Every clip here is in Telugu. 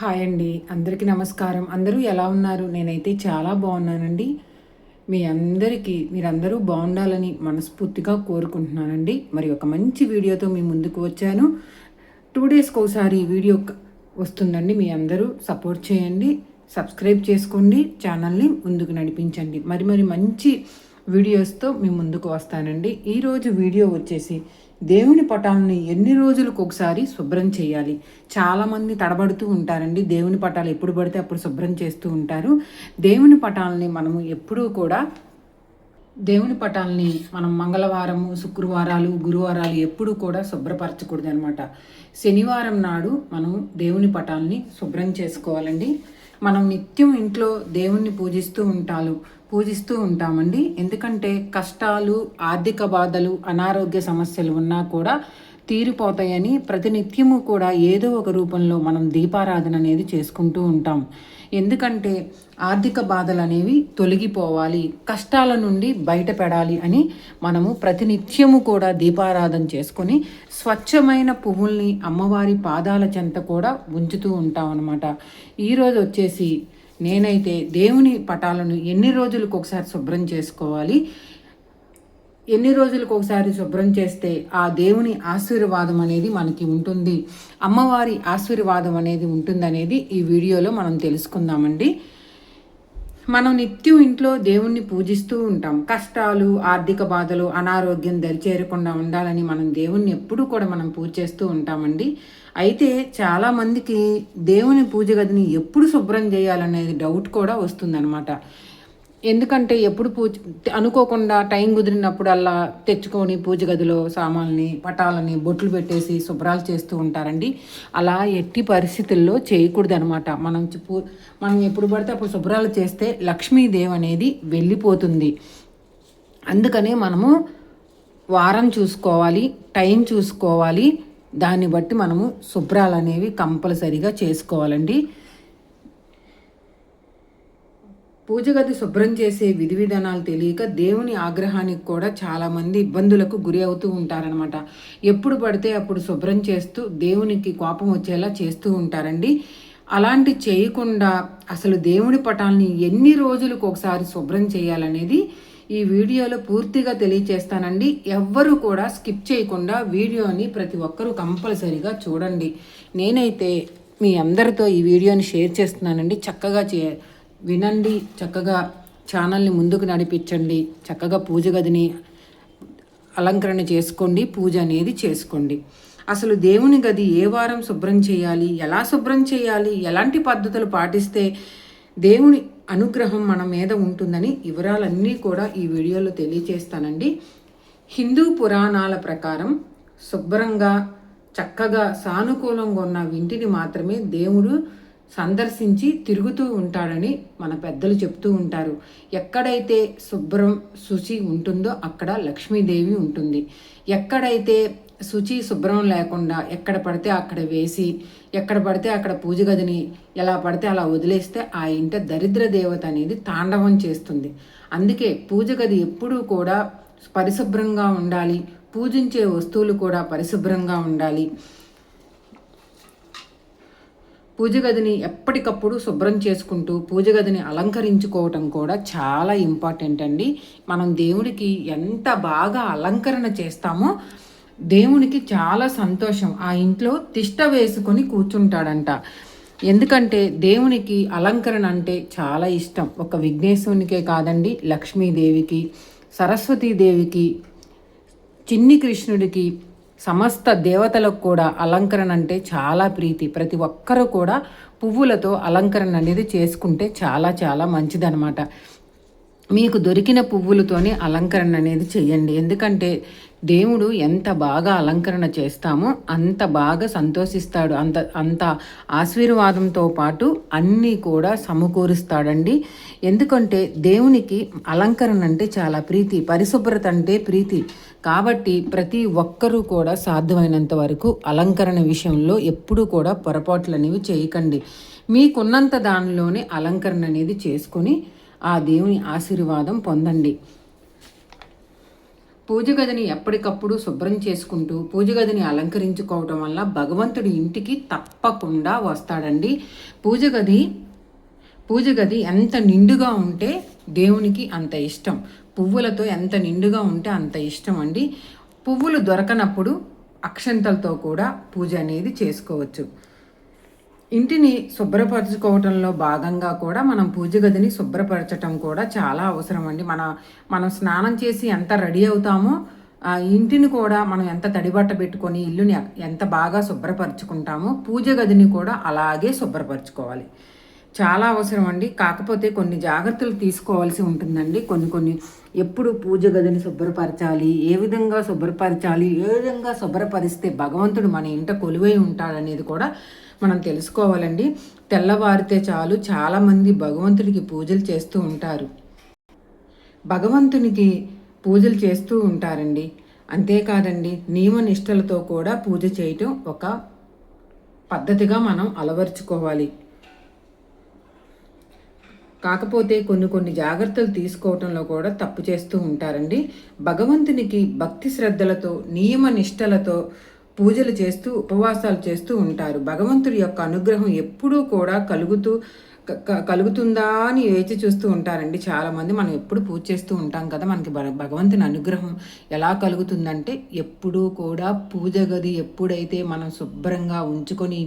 హాయ్ అండి. అందరికీ నమస్కారం. అందరూ ఎలా ఉన్నారు? నేనైతే చాలా బాగున్నానండి. మీ అందరికీ మీరందరూ బాగుండాలని మనస్ఫూర్తిగా కోరుకుంటున్నానండి. మరి ఒక మంచి వీడియోతో మీ ముందుకు వచ్చాను. టూ డేస్కి ఒకసారి వీడియో వస్తుందండి. మీ అందరూ సపోర్ట్ చేయండి. సబ్స్క్రైబ్ చేసుకోండి. ఛానల్ని ముందుకు నడిపించండి. మరి మరి మంచి వీడియోస్తో మీ ముందుకు వస్తానండి. ఈరోజు వీడియో వచ్చేసి దేవుని పటాలని ఎన్ని రోజులకు ఒకసారి శుభ్రం చేయాలి? చాలామంది తడబడుతూ ఉంటారండి. దేవుని పటాలు ఎప్పుడు పడితే అప్పుడు శుభ్రం చేస్తూ ఉంటారు. దేవుని పటాలని మనము ఎప్పుడూ కూడా దేవుని పటాలని మనం మంగళవారము శుక్రవారాలు గురువారాలు ఎప్పుడూ కూడా శుభ్రపరచకూడదు అనమాట శనివారం నాడు మనం దేవుని పటాలని శుభ్రం చేసుకోవాలండి. మనం నిత్యం ఇంట్లో దేవుణ్ణి పూజిస్తూ ఉంటారు పూజిస్తూ ఉంటామండి. ఎందుకంటే కష్టాలు ఆర్థిక బాధలు అనారోగ్య సమస్యలు ఉన్నా కూడా తీరిపోతాయని ప్రతినిత్యము కూడా ఏదో ఒక రూపంలో మనం దీపారాధన అనేది చేసుకుంటూ ఉంటాం. ఎందుకంటే ఆర్థిక బాధలు అనేవి తొలగిపోవాలి కష్టాల నుండి బయటపడాలి అని మనము ప్రతినిత్యము కూడా దీపారాధన చేసుకొని స్వచ్ఛమైన పువ్వుల్ని అమ్మవారి పాదాల చెంత కూడా ఉంచుతూ ఉంటాం అనమాట ఈరోజు వచ్చేసి నేనైతే దేవుని పటాలను ఎన్ని రోజులకు ఒకసారి శుభ్రం చేసుకోవాలి? ఎన్ని రోజులకు ఒకసారి శుభ్రం చేస్తే ఆ దేవుని ఆశీర్వాదం అనేది మనకి ఉంటుంది? అమ్మవారి ఆశీర్వాదం అనేది ఉంటుందనేది ఈ వీడియోలో మనం తెలుసుకుందామండి. మనం నిత్యం ఇంట్లో దేవుణ్ణి పూజిస్తూ ఉంటాం. కష్టాలు ఆర్థిక బాధలు అనారోగ్యం దరిచేరకుండా ఉండాలని మనం దేవుణ్ణి ఎప్పుడూ కూడా మనం పూజ చేస్తూ ఉంటామండి. అయితే చాలామందికి దేవుని పూజ గదిని ఎప్పుడు శుభ్రం చేయాలనేది డౌట్ కూడా వస్తుందన్నమాట. ఎందుకంటే ఎప్పుడు పూజ అనుకోకుండా టైం కుదిరినప్పుడల్లా తెచ్చుకొని పూజ గదిలో సామాన్ని పటాలని బొట్లు పెట్టేసి శుభ్రాలు చేస్తూ ఉంటారండి. అలా ఎట్టి పరిస్థితుల్లో చేయకూడదు అనమాట మనం పూ- మనం ఎప్పుడు పడితే అప్పుడు శుభ్రాలు చేస్తే లక్ష్మీదేవి అనేది వెళ్ళిపోతుంది. అందుకనే మనము వారం చూసుకోవాలి టైం చూసుకోవాలి. దాన్ని బట్టి మనము శుభ్రాలు అనేవి కంపల్సరీగా చేసుకోవాలండి. పూజ గది శుభ్రం చేసే విధి విధానాలు తెలియక దేవుని ఆగ్రహానికి కూడా చాలామంది ఇబ్బందులకు గురి అవుతూ ఉంటారనమాట ఎప్పుడు పడితే అప్పుడు శుభ్రం చేస్తూ దేవునికి కోపం వచ్చేలా చేస్తూ ఉంటారండి. అలాంటి చేయకుండా అసలు దేవుని పటాల్ని ఎన్ని రోజులకు ఒకసారి శుభ్రం చేయాలనేది ఈ వీడియోలో పూర్తిగా తెలియచేస్తానండి. ఎవ్వరూ కూడా స్కిప్ చేయకుండా వీడియోని ప్రతి ఒక్కరూ కంపల్సరీగా చూడండి. నేనైతే మీ అందరితో ఈ వీడియోని షేర్ చేస్తున్నానండి. చక్కగా చే వినండి చక్కగా ఛానల్ని ముందుకు నడిపించండి చక్కగా పూజ గదిని అలంకరణ చేసుకోండి పూజ అనేది చేసుకోండి. అసలు దేవుని గది ఏ వారం శుభ్రం చేయాలి ఎలా శుభ్రం చేయాలి ఎలాంటి పద్ధతులు పాటిస్తే దేవుని అనుగ్రహం మన మీద ఉంటుందని వివరాలన్నీ కూడా ఈ వీడియోలో తెలియచేస్తానండి. హిందూ పురాణాల ప్రకారం శుభ్రంగా చక్కగా సానుకూలంగా ఉన్న ఇంటిని మాత్రమే దేవుడు సందర్శించి తిరుగుతూ ఉంటాడని మన పెద్దలు చెప్తూ ఉంటారు. ఎక్కడైతే శుభ్రం శుచి ఉంటుందో అక్కడ లక్ష్మీదేవి ఉంటుంది. ఎక్కడైతే శుచి శుభ్రం లేకుండా ఎక్కడ పడితే అక్కడ వేసి ఎక్కడ పడితే అక్కడ పూజ గదిని ఎలా పడితే అలా వదిలేస్తే ఆ ఇంట దరిద్ర దేవత అనేది తాండవం చేస్తుంది. అందుకే పూజ గది ఎప్పుడూ కూడా పరిశుభ్రంగా ఉండాలి. పూజించే వస్తువులు కూడా పరిశుభ్రంగా ఉండాలి. పూజ గదిని ఎప్పటికప్పుడు శుభ్రం చేసుకుంటూ పూజ గదిని అలంకరించుకోవటం కూడా చాలా ఇంపార్టెంట్ అండి. మనం దేవుడికి ఎంత బాగా అలంకరణ చేస్తామో దేవునికి చాలా సంతోషం. ఆ ఇంట్లో తిష్ట వేసుకొని కూర్చుంటాడంట. ఎందుకంటే దేవునికి అలంకరణ అంటే చాలా ఇష్టం. ఒక విఘ్నేశ్వరునికే కాదండి లక్ష్మీదేవికి సరస్వతీదేవికి చిన్ని కృష్ణుడికి సమస్త దేవతలకు కూడా అలంకరణ అంటే చాలా ప్రీతి. ప్రతి ఒక్కరూ కూడా పువ్వులతో అలంకరణ అనేది చేసుకుంటే చాలా చాలా మంచిదనమాట మీకు దొరికిన పువ్వులతోనే అలంకరణ అనేది చేయండి. ఎందుకంటే దేవుడు ఎంత బాగా అలంకరణ చేస్తామో అంత బాగా సంతోషిస్తాడు. అంత అంత ఆశీర్వాదంతో పాటు అన్నీ కూడా సమకూరుస్తాడండి. ఎందుకంటే దేవునికి అలంకరణ అంటే చాలా ప్రీతి పరిశుభ్రత అంటే ప్రీతి. కాబట్టి ప్రతి ఒక్కరూ కూడా సాధ్యమైనంత వరకు అలంకరణ విషయంలో ఎప్పుడూ కూడా పొరపాట్లు అనేవి చేయకండి. మీకున్నంత దానిలోనే అలంకరణ అనేది చేసుకొని ఆ దేవుని ఆశీర్వాదం పొందండి. పూజ గదిని ఎప్పటికప్పుడు శుభ్రం చేసుకుంటూ పూజ గదిని అలంకరించుకోవటం వల్ల భగవంతుడి ఇంటికి తప్పకుండా వస్తాడండి. పూజ గది పూజ గది ఎంత నిండుగా ఉంటే దేవునికి అంత ఇష్టం. పువ్వులతో ఎంత నిండుగా ఉంటే అంత ఇష్టం అండి. పువ్వులు దొరకనప్పుడు అక్షంతలతో కూడా పూజ అనేది చేసుకోవచ్చు. ఇంటిని శుభ్రపరచుకోవటంలో భాగంగా కూడా మనం పూజ గదిని శుభ్రపరచటం కూడా చాలా అవసరం అండి. మన మనం స్నానం చేసి ఎంత రెడీ అవుతామో ఆ ఇంటిని కూడా మనం ఎంత తడిబట్ట పెట్టుకొని ఇల్లుని ఎంత బాగా శుభ్రపరచుకుంటామో పూజ గదిని కూడా అలాగే శుభ్రపరచుకోవాలి. చాలా అవసరం అండి. కాకపోతే కొన్ని జాగ్రత్తలు తీసుకోవాల్సి ఉంటుందండి. కొన్ని కొన్ని ఎప్పుడు పూజ గదిని శుభ్రపరచాలి ఏ విధంగా శుభ్రపరచాలి ఏ విధంగా శుభ్రపరిస్తే భగవంతుడు మన ఇంట కొలువై ఉంటాడనేది కూడా మనం తెలుసుకోవాలండి. తెల్లవారితే చాలు చాలామంది భగవంతుడికి పూజలు చేస్తూ ఉంటారు. భగవంతునికి పూజలు చేస్తూ ఉంటారండి. అంతేకాదండి నియమ నిష్టలతో కూడా పూజ చేయటం ఒక పద్ధతిగా మనం అలవర్చుకోవాలి. కాకపోతే కొన్ని కొన్ని జాగ్రత్తలు తీసుకోవటంలో కూడా తప్పు చేస్తూ ఉంటారండి. భగవంతునికి భక్తి శ్రద్ధలతో నియమ నిష్టలతో పూజలు చేస్తూ ఉపవాసాలు చేస్తూ ఉంటారు. భగవంతుడి యొక్క అనుగ్రహం ఎప్పుడూ కూడా కలుగుతూ కలుగుతుందా అని వేచి చూస్తూ ఉంటారండి చాలామంది. మనం ఎప్పుడు పూజ చేస్తూ ఉంటాం కదా మనకి భగవంతుని అనుగ్రహం ఎలా కలుగుతుందంటే ఎప్పుడూ కూడా పూజ గది ఎప్పుడైతే మనం శుభ్రంగా ఉంచుకొని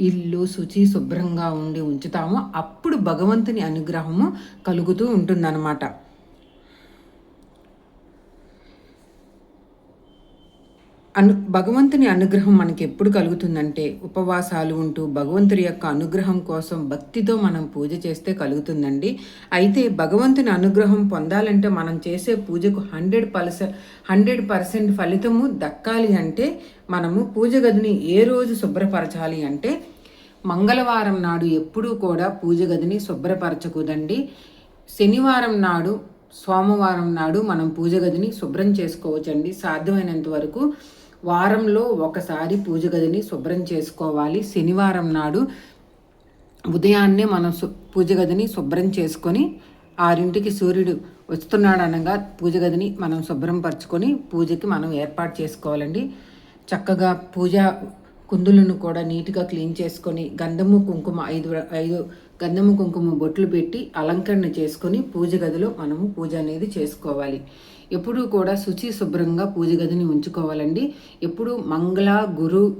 ఇల్లు శుచి శుభ్రంగా ఉండి ఉంచుతామో అప్పుడు భగవంతుని అనుగ్రహము కలుగుతూ ఉంటుందన్నమాట. అను భగవంతుని అనుగ్రహం మనకి ఎప్పుడు కలుగుతుందంటే ఉపవాసాలు ఉంటూ భగవంతుడి యొక్క అనుగ్రహం కోసం భక్తితో మనం పూజ చేస్తే కలుగుతుందండి. అయితే భగవంతుని అనుగ్రహం పొందాలంటే మనం చేసే పూజకు హండ్రెడ్ పర్సెంట్ హండ్రెడ్ పర్సెంట్ ఫలితము దక్కాలి అంటే మనము పూజ గదిని ఏ రోజు శుభ్రపరచాలి అంటే మంగళవారం నాడు ఎప్పుడూ కూడా పూజ గదిని శుభ్రపరచకూదండి. శనివారం నాడు సోమవారం నాడు మనం పూజ గదిని శుభ్రం చేసుకోవచ్చండి. సాధ్యమైనంత వరకు వారంలో ఒకసారి పూజ గదిని శుభ్రం చేసుకోవాలి. శనివారం నాడు ఉదయాన్నే మనం పూజ గదిని శుభ్రం చేసుకొని ఆరింటికి సూర్యుడు వస్తున్నాడు అనగా పూజ గదిని మనం శుభ్రం పరుచుకొని పూజకి మనం ఏర్పాటు చేసుకోవాలండి. చక్కగా పూజ కుందులను కూడా నీట్గా క్లీన్ చేసుకొని గంధము కుంకుమ ఐదు ఐదు గంధము కుంకుమ బొట్లు పెట్టి అలంకరణ చేసుకొని పూజ గదిలో మనము పూజ అనేది చేసుకోవాలి. ఎప్పుడూ కూడా శుచి శుభ్రంగా పూజ గదిని ఉంచుకోవాలండి. ఎప్పుడు మంగళ గురు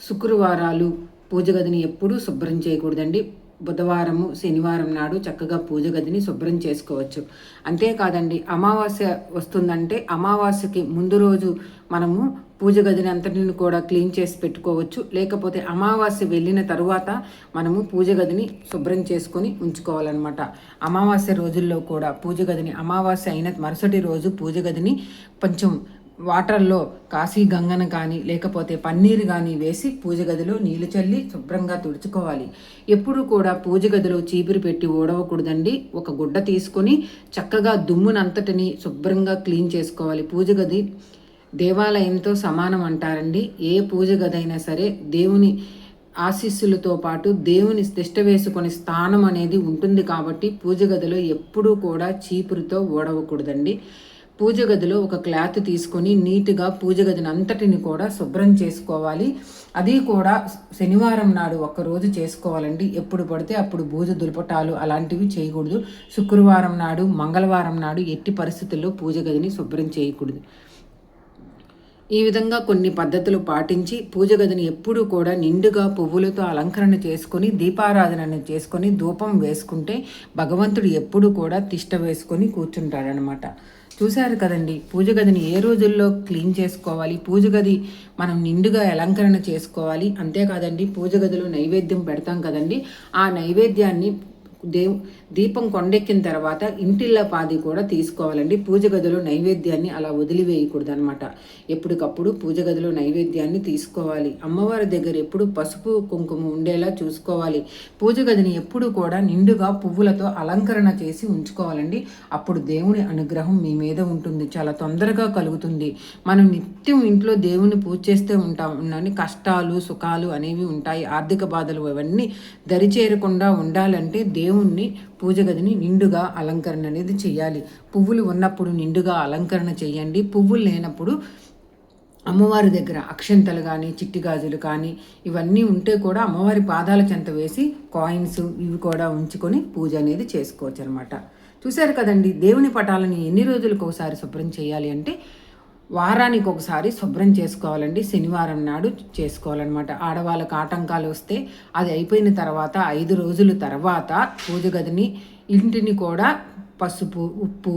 శుక్రవారాలు పూజ గదిని ఎప్పుడూ శుభ్రం చేయకూడదండి. బుధవారము శనివారం నాడు చక్కగా పూజ గదిని శుభ్రం చేసుకోవచ్చు. అంతేకాదండి అమావాస్య వస్తుందంటే అమావాస్యకి ముందు రోజు మనము పూజ గదిని అంతటిని కూడా క్లీన్ చేసి పెట్టుకోవచ్చు. లేకపోతే అమావాస్య వెళ్ళిన తరువాత మనము పూజ గదిని శుభ్రం చేసుకొని ఉంచుకోవాలన్నమాట. అమావాస్య రోజుల్లో కూడా పూజ గదిని అమావాస్య అయిన మరుసటి రోజు పూజ గదిని కొంచెం వాటర్లో కాశీ గంగన కానీ లేకపోతే పన్నీరు కానీ వేసి పూజ గదిలో నీళ్ళు చల్లి శుభ్రంగా తుడుచుకోవాలి. ఎప్పుడు కూడా పూజ గదిలో చీపురు పెట్టి ఊడవకూడదండి. ఒక గుడ్డ తీసుకొని చక్కగా దుమ్మునంతటిని శుభ్రంగా క్లీన్ చేసుకోవాలి. పూజ గది దేవాలయంతో సమానం అంటారండి. ఏ పూజ గదైనా సరే దేవుని ఆశీస్సులతో పాటు దేవుని తిష్ట వేసుకొని స్థానం అనేది ఉంటుంది కాబట్టి పూజ గదిలో ఎప్పుడూ కూడా చీపురుతో ఓడవకూడదండి. పూజ గదిలో ఒక క్లాత్ తీసుకొని నీట్గా పూజ గదిని అంతటిని కూడా శుభ్రం చేసుకోవాలి. అది కూడా శనివారం నాడు ఒక్కరోజు చేసుకోవాలండి. ఎప్పుడు పడితే అప్పుడు బూజ దులపటాలు అలాంటివి చేయకూడదు. శుక్రవారం నాడు మంగళవారం నాడు ఎట్టి పరిస్థితుల్లో పూజ గదిని శుభ్రం చేయకూడదు. ఈ విధంగా కొన్ని పద్ధతులు పాటించి పూజ గదిని ఎప్పుడూ కూడా నిండుగా పువ్వులతో అలంకరణ చేసుకొని దీపారాధనను చేసుకొని ధూపం వేసుకుంటే భగవంతుడు ఎప్పుడు కూడా తిష్ట వేసుకొని కూర్చుంటాడనమాట. చూశారు కదండి పూజ గదిని ఏ రోజుల్లో క్లీన్ చేసుకోవాలి? పూజ గది మనం నిండుగా అలంకరణ చేసుకోవాలి? అంతేకాదండి పూజ గదిలో నైవేద్యం పెడతాం కదండి ఆ నైవేద్యాన్ని దేవు దీపం కొండెక్కిన తర్వాత ఇంటిళ్ళ పాది కూడా తీసుకోవాలండి. పూజ గదిలో నైవేద్యాన్ని అలా వదిలివేయకూడదు అనమాట ఎప్పటికప్పుడు పూజ గదిలో నైవేద్యాన్ని తీసుకోవాలి. అమ్మవారి దగ్గర ఎప్పుడు పసుపు కుంకుమ ఉండేలా చూసుకోవాలి. పూజ గదిని ఎప్పుడు కూడా నిండుగా పువ్వులతో అలంకరణ చేసి ఉంచుకోవాలండి. అప్పుడు దేవుని అనుగ్రహం మీ మీద ఉంటుంది. చాలా తొందరగా కలుగుతుంది. మనం నిత్యం ఇంట్లో దేవుని పూజ చేస్తే ఉంటాం. కష్టాలు సుఖాలు అనేవి ఉంటాయి. ఆర్థిక బాధలు అవన్నీ దరిచేరకుండా ఉండాలంటే దేవుని దేవుణ్ణి పూజ గదిని నిండుగా అలంకరణ అనేది చేయాలి. పువ్వులు ఉన్నప్పుడు నిండుగా అలంకరణ చేయండి. పువ్వులు లేనప్పుడు అమ్మవారి దగ్గర అక్షంతలు కానీ చిట్టి గాజులు కానీ ఇవన్నీ ఉంటే కూడా అమ్మవారి పాదాల చెంత వేసి కాయిన్స్ ఇవి కూడా ఉంచుకొని పూజ అనేది చేసుకోవచ్చు అనమాట చూశారు కదండి దేవుని పటాలని ఎన్ని రోజులకు ఒకసారి శుభ్రం చేయాలి అంటే వారానికి ఒకసారి శుభ్రం చేసుకోవాలండి. శనివారం నాడు చేసుకోవాలన్నమాట. ఆడవాళ్ళకు ఆటంకాలు వస్తే అది అయిపోయిన తర్వాత ఐదు రోజుల తర్వాత పూజ గదిని ఇంటిని కూడా పసుపు ఉప్పు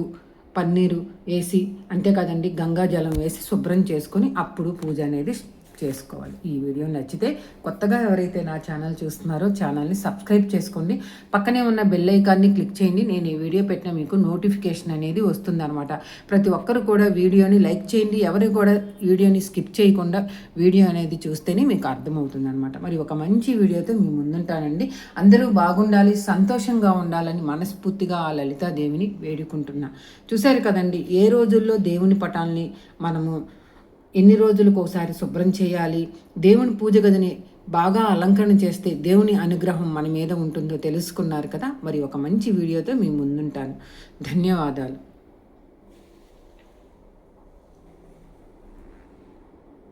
పన్నీరు వేసి అంతే కదండి గంగా జలం వేసి శుభ్రం చేసుకొని అప్పుడు పూజ అనేది చేసుకోవాలి. ఈ వీడియో నచ్చితే కొత్తగా ఎవరైతే నా ఛానల్ చూస్తున్నారో ఛానల్ని సబ్స్క్రైబ్ చేసుకోండి. పక్కనే ఉన్న బెల్ ఐకాన్ని క్లిక్ చేయండి. నేను ఈ వీడియో పెట్టిన మీకు నోటిఫికేషన్ అనేది వస్తుందన్నమాట. ప్రతి ఒక్కరు కూడా వీడియోని లైక్ చేయండి. ఎవరు కూడా వీడియోని స్కిప్ చేయకుండా వీడియో అనేది చూస్తేనే మీకు అర్థమవుతుంది అనమాట మరి ఒక మంచి వీడియోతో మీ ముందుంటానండి. అందరూ బాగుండాలి సంతోషంగా ఉండాలని మనస్ఫూర్తిగా ఆ లలితాదేవిని వేడుకుంటున్నా. చూశారు కదండి ఏ రోజుల్లో దేవుని పటాల్ని మనము ఎన్ని రోజులకు ఒకసారి శుభ్రం చేయాలి? దేవుని పూజ గదిని బాగా అలంకరణ చేస్తే దేవుని అనుగ్రహం మన మీద ఉంటుందో తెలుసుకున్నారు కదా? మరి ఒక మంచి వీడియోతో మీ ముందుంటాను. ధన్యవాదాలు.